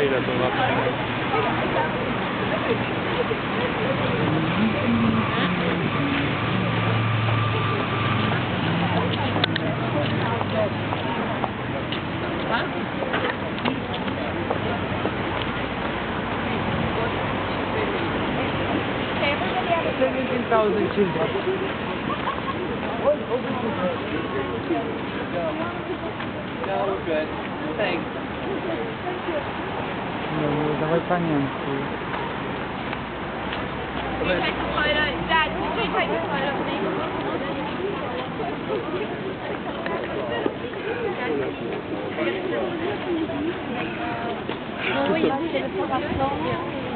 A ile to za Seventeen thousand children. No, no, dawaj panienki. Can you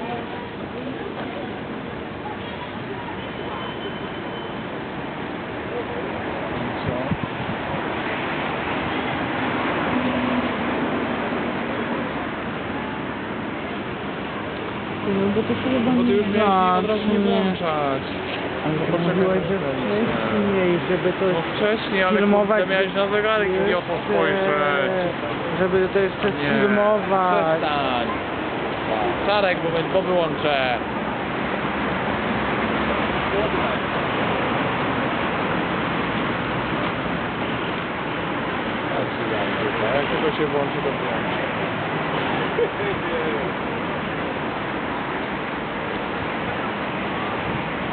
No, bo to chyba Bo ty już nie miałeś od razu nie włączać. Ale To mówiłaś, że wcześniej, żeby to No wcześniej, ale filmować. kurde, miałeś na zegarek idioto spojrzeć. Żeby to jeszcze Nie. filmować. Przestań. Czarek, bo, bo wyłączę. Jak tylko się włączy, to włączy.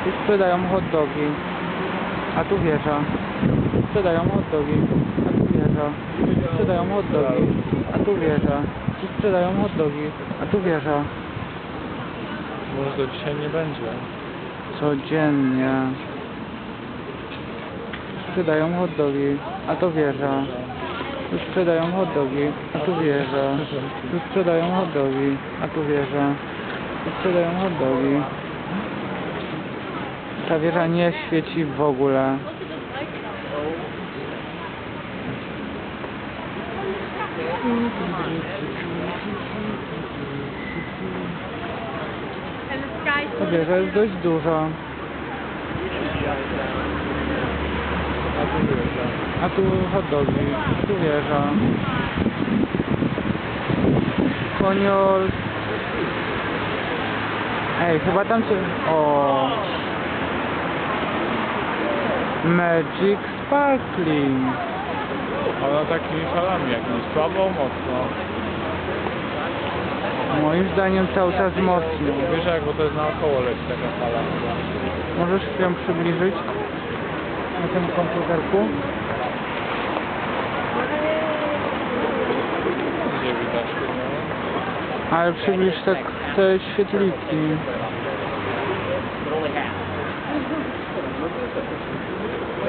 Tu sprzedają hot dogi. A tu wieża. Sprzedają hot dogi. A tu wieża. Sprzedają hot dogi. A tu wieża. Tu sprzedają hot dogi. A tu wieża. Może to dzisiaj nie będzie. Codziennie. Sprzedają hot dogi. A to wieża. Tu sprzedają hot dogi. A tu wieża. Tu sprzedają hot dogi. A tu wieża. Tu sprzedają hot dogi. Ta wieża nie świeci w ogóle. Ta wieża jest dość duża. A tu hot dogi. Tu wieża. Koniol. Ej, chyba tam się... O. Magic Sparkling. Ona takimi falami jakimiś słabo, mocno. Moim zdaniem cały czas mocno. Wiesz jak, bo to jest naokoło leci taka fala. Możesz ją przybliżyć na tym komputerku? Gdzie widać? Ale przybliż tak te świetliki. No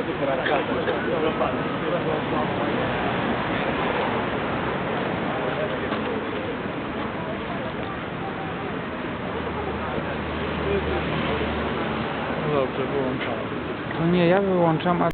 dobrze, wyłączam. To nie ja wyłączam, a